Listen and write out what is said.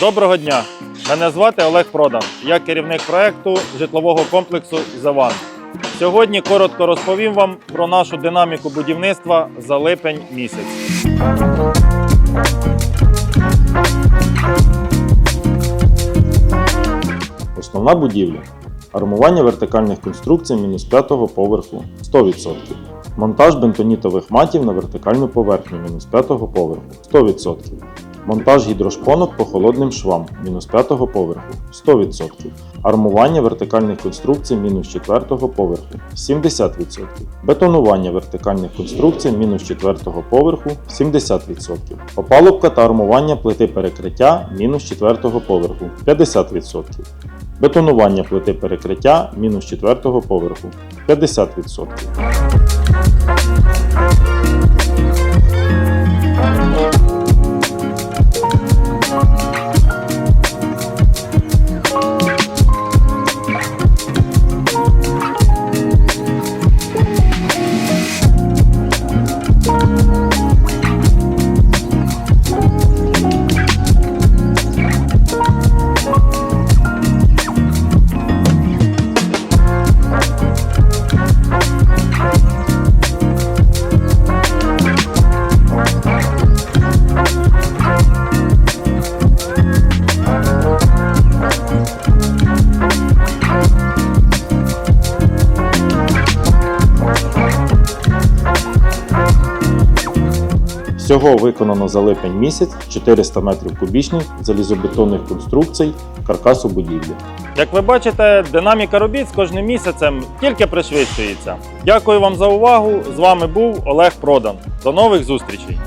Доброго дня! Мене звати Олег Продан. Я керівник проекту житлового комплексу Заван. Сьогодні коротко розповім вам про нашу динаміку будівництва за липень місяць. Основна будівля. Армування вертикальних конструкцій мінус п'ятого поверху 100%. Монтаж бентонітових матів на вертикальну поверхню мінус п'ятого поверху 100%. Монтаж гідрошпонок по холодним швам мінус п'ятого поверху 100%. Армування вертикальних конструкцій мінус четвертого поверху 70%. Бетонування вертикальних конструкцій мінус четвертого поверху 70%. Опалубка та армування плити перекриття мінус четвертого поверху 50%. Бетонування плити перекриття мінус четвертого поверху 50%. Всього виконано за липень місяць 400 метрів кубічних залізобетонних конструкцій каркасу будівлі. Як ви бачите, динаміка робіт з кожним місяцем тільки пришвидшується. Дякую вам за увагу. З вами був Олег Продан. До нових зустрічей!